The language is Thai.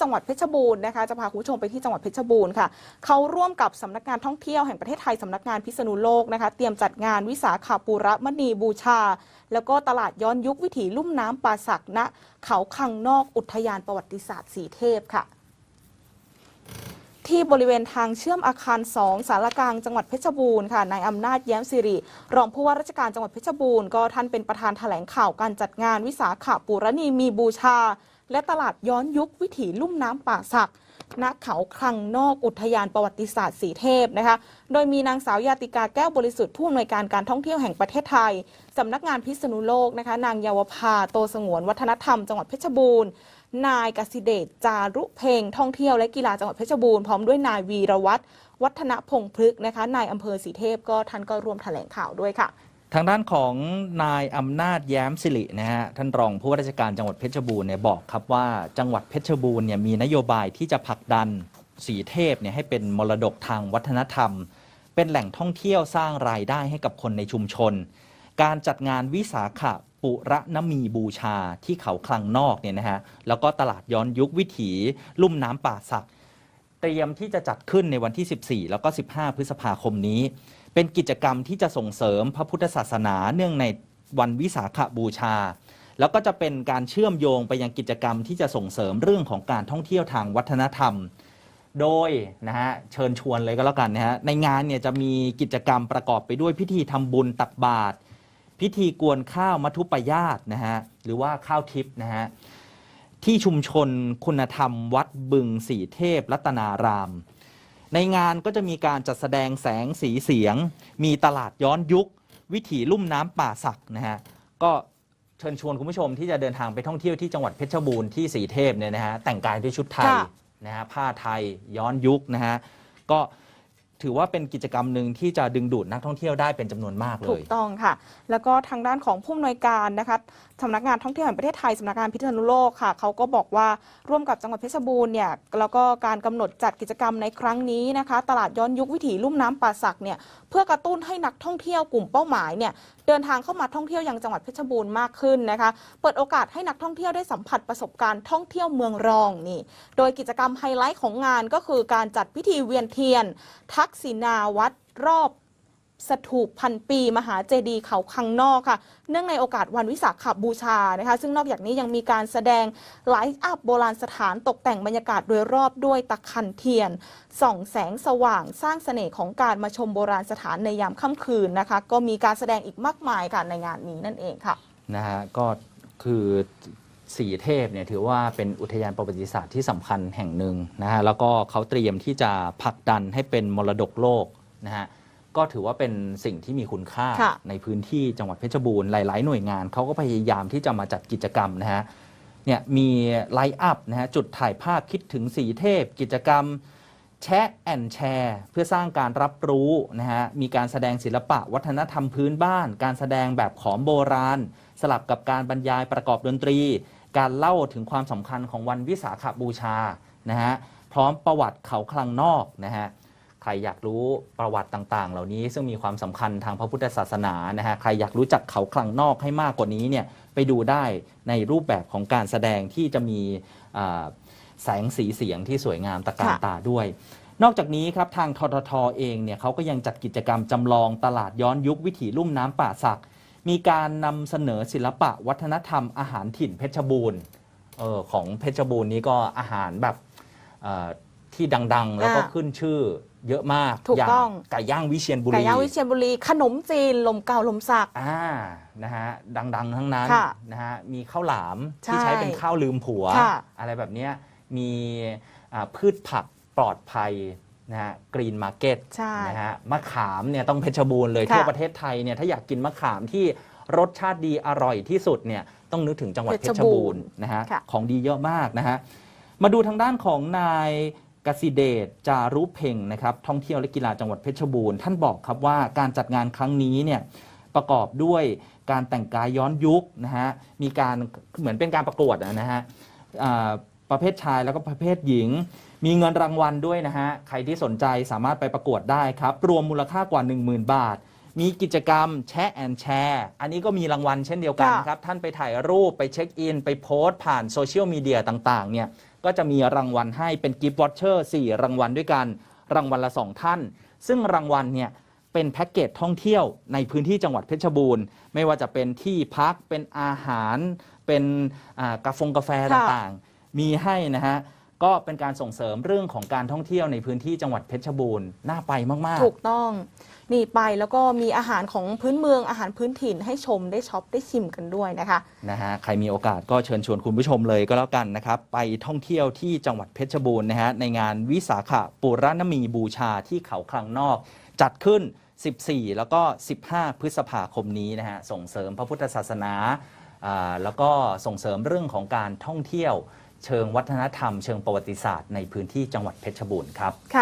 จังหวัดเพชรบูรณ์นะคะจะพาคุณผู้ชมไปที่จังหวัดเพชรบูรณ์ค่ะเขาร่วมกับสำนักงานท่องเที่ยวแห่งประเทศไทยสำนักงานพิษณุโลกนะคะเตรียมจัดงานวิสาขาปูระมณีบูชา แล้วก็ตลาดย้อนยุควิถีลุ่มน้ำป่าสักณเขาคังนอกอุทยานประวัติศาสตร์สีเทพค่ะที่บริเวณทางเชื่อมอาคาร 2 สารกลางจังหวัดเพชรบูรณ์ค่ะนายอำนาจแย้มสิริ รองผู้ว่าราชการจังหวัดเพชรบูรณ์ก็ท่านเป็นประธานแถลงข่าวการจัดงานวิสาขปูรณีมีบูชา และตลาดย้อนยุควิถีลุ่มน้ำป่าสักณเขาคลังนอกอุทยานประวัติศาสตร์สีเทพนะคะ โดยมีนางสาวยาติกาแก้วบริสุทธิ์ผู้อำนวยการการท่องเที่ยวแห่งประเทศไทยสำนักงานพิษณุโลกนะคะ นางเยาวภาโตสงวนวัฒนธรรมจังหวัดเพชรบูรณ์ นายกสิเดชจารุเพงท่องเที่ยวและกีฬาจังหวัดเพชรบูรณ์พร้อมด้วยนายวีรวัตรวัฒนพงษ์พฤกษ์นะคะนายอำเภอสีเทพก็ท่านก็ร่วมแถลงข่าวด้วยค่ะ ทางด้านของนายอำนาจแย้มสิรินะฮะท่านรองผู้ว่าราชการจังหวัดเพชรบูรณ์เนี่ยบอกครับว่าจังหวัดเพชรบูรณ์เนี่ยมีนโยบายที่จะผลักดันสีเทพเนี่ยให้เป็นมรดกทางวัฒนธรรม เป็นแหล่งท่องเที่ยวสร้างรายได้ให้กับคนในชุมชน การจัดงานวิสาขะปุระนมีบูชาที่เขาคลังนอกเนี่ยนะฮะแล้วก็ตลาดย้อนยุควิถีลุ่มน้ำป่าสัก เตรียมที่จะจัดขึ้นในวันที่ 14 แล้วก็ 15 พฤษภาคมนี้ เป็นกิจกรรมที่จะส่งเสริมพระพุทธศาสนาเนื่องในวันวิสาขบูชา แล้วก็จะเป็นการเชื่อมโยงไปยังกิจกรรมที่จะส่งเสริมเรื่องของการท่องเที่ยวทางวัฒนธรรม โดยนะฮะเชิญชวนเลยก็แล้วกันนะฮะในงานเนี่ยจะมีกิจกรรมประกอบไปด้วยพิธีทำบุญตักบาตรพิธีกวนข้าวมัทุปยาตนะฮะหรือว่าข้าวทิพย์นะฮะที่ชุมชนคุณธรรมวัดบึงสีเทพรัตนาราม ในงานก็จะมีการจัดแสดงแสงสีเสียง มีตลาดย้อนยุค วิถีลุ่มน้ำป่าสักนะฮะก็เชิญชวนคุณผู้ชมที่จะเดินทางไปท่องเที่ยวที่จังหวัดเพชรบูรณ์ที่สีเทพเนี่ยนะฮะแต่งกายด้วยชุดไทยค่ะนะฮะผ้าไทยย้อนยุคนะฮะก็ถือว่าเป็นกิจกรรมหนึ่งที่จะดึงดูดนักท่องเที่ยวได้เป็นจำนวนมากเลถูย กต้องค่ะ แล้วก็ทางด้านของผู้อำนวยการนะคะสำนักงานท่องเที่ยวแห่งประเทศไทยสำนักงานพิษณุโลกค่ะเขาก็บอกว่าร่วมกับจังหวัดเพชรบูรณ์เนี่ยแล้วก็การกำหนดจัดกิจกรรมในครั้งนี้นะคะ ตลาดย้อนยุควิถีลุ่มน้ำป่าสักเนี่ยเพื่อกระตุ้นให้นักท่องเที่ยวกลุ่มเป้าหมายเนี่ยเดินทางเข้ามาท่องเที่ยวยังจังหวัดเพชรบูรณ์มากขึ้นนะคะ เปิดโอกาสให้นักท่องเที่ยวได้สัมผัสประสบการณ์ท่องเที่ยวเมืองรองนี่ โดยกิจกรรมไฮไลท์ของงานก็คือการจัดพิธีเวียนเทียน ทักษิณาวัดรอบ สถูปพันปี มหาเจดีย์เขาคังนอกค่ะ เนื่องในโอกาสวันวิสาขบูชานะคะ ซึ่งนอกจากนี้ยังมีการแสดงไลฟ์อัพโบราณสถานตกแต่งบรรยากาศโดยรอบด้วยตะคันเทียน ส่องแสงสว่างสร้างเสน่ห์ของการมาชมโบราณสถานในยามค่ำคืนนะคะ ก็มีการแสดงอีกมากมายค่ะในงานนี้นั่นเองค่ะนะฮะก็คือสีเทพเนี่ยถือว่าเป็นอุทยานประวัติศาสตร์ที่สำคัญแห่งหนึ่งนะฮะแล้วก็เขาเตรียมที่จะผลักดันให้เป็นมรดกโลกนะฮะ ก็ถือว่าเป็นสิ่งที่มีคุณค่าค่ะ ในพื้นที่จังหวัดเพชรบูรณ์หลาย ๆ หน่วยงานเขาก็พยายามที่จะมาจัดกิจกรรมนะฮะเนี่ยมีไลฟ์อัพนะฮะจุดถ่ายภาพคิดถึงสีเทพ กิจกรรมแชะแอนแชร์เพื่อสร้างการรับรู้นะฮะมีการแสดงศิลปะวัฒนธรรมพื้นบ้าน การแสดงแบบขอมโบราณ สลับกับการบรรยายประกอบดนตรี การเล่าถึงความสำคัญของวันวิสาขบูชานะฮะพร้อมประวัติเขาคลังนอกนะฮะใครอยากรู้ประวัติต่างๆ เหล่านี้ซึ่งมีความสำคัญทางพระพุทธศาสนานะฮะใครอยากรู้จักเขาคลังนอกให้มากกว่านี้เนี่ยไปดูได้ในรูปแบบของการแสดงที่จะมีแสงสีเสียงที่สวยงามตะการตาด้วย นอกจากนี้ครับทางทททเองเนี่ยเขาก็ยังจัดกิจกรรมจำลองตลาดย้อนยุควิถีลุ่มน้ำป่าสัก มีการนำเสนอศิลปะวัฒนธรรมอาหารถิ่นเพชรบูรณ์ออของเพชรบูรณ์นี้ก็อาหารแบบที่ดังๆ แล้วก็ขึ้นชื่อ เยอะมากถูกย่าต้อง ไก่ย่างวิเชียรบุรีไก่ย่างวิเชียรบุรี ขนมจีนลมเก่าลมสัก อ่านะฮะดังๆ ทั้งนั้นค่ะนะฮะมีข้าวหลามที่ใช่ใช้เป็นข้าวลืมผัว ค่ะ อะไรแบบเนี้ยมีอ่าพืชผักปลอดภัยนะฮะกรีนมาร์เก็ต ใช่ นะฮะมะขามเนี่ยต้องเพชรบูรณ์เลยค่ะทั่วประเทศไทยเนี่ยถ้าอยากกินมะขามที่รสชาติดีอร่อยที่สุดเนี่ยต้องนึกถึงจังหวัดเพเพชรชรบูบูรรณ์ณ์นะฮะค่ะ ของดีเยอะมากนะฮะมาดูทางด้านของนาย กสิเดชจารุเพ่งนะครับท่องเที่ยวและกีฬาจังหวัดเพชรบูรณ์ท่านบอกครับว่าการจัดงานครั้งนี้เนี่ยประกอบด้วยการแต่งกายย้อนยุคนะฮะมีการเหมือนเป็นการประกวดนะฮะประเภทชายแล้วก็ประเภทหญิง มีเงินรางวัลด้วยนะฮะใครที่สนใจสามารถไปประกวดได้ครับ รวมมูลค่ากว่า 10,000 บาท มีกิจกรรมแชร์แอนแชร์อันนี้ก็มีรางวัลเช่นเดียวกันค่ะครับ ท่านไปถ่ายรูปไปเช็คอิน ไปโพสต์ผ่านโซเชียลมีเดียต่างๆเนี่ย ก็จะมีรางวัลให้เป็นกิฟต์วอชเชอร์4รางวัลด้วยกันรางวัลละ 2 ท่าน ซึ่งรางวัลเนี่ยเป็นแพ็กเกจท่องเที่ยวในพื้นที่จังหวัดเพชรบูรณ์ ไม่ว่าจะเป็นที่พักเป็นอาหาร เป็นกาแฟกาแฟต่างๆ มีให้นะฮะ ก็เป็นการส่งเสริมเรื่องของการท่องเที่ยวในพื้นที่จังหวัดเพชรบูรณ์น่าไปมากถูกต้อง นี่ไปแล้วก็มีอาหารของพื้นเมืองอาหารพื้นถิ่นให้ชมได้ช็อปได้ชิมกันด้วยนะคะๆนะฮะใครมีโอกาสก็เชิญชวนคุณผู้ชมเลยก็แล้วกันนะครับ ไปท่องเที่ยวที่จังหวัดเพชรบูรณ์นะฮะในงานวิสาขปุรณมีบูชาที่เขาคลังนอก จัดขึ้น 14 แล้วก็ 15 พฤษภาคมนี้นะฮะส่งเสริมพระพุทธศาสนาอ่าแล้วก็ส่งเสริมเรื่องของการท่องเที่ยว เชิงวัฒนธรรม เชิงประวัติศาสตร์ในพื้นที่จังหวัดเพชรบูรณ์ครับ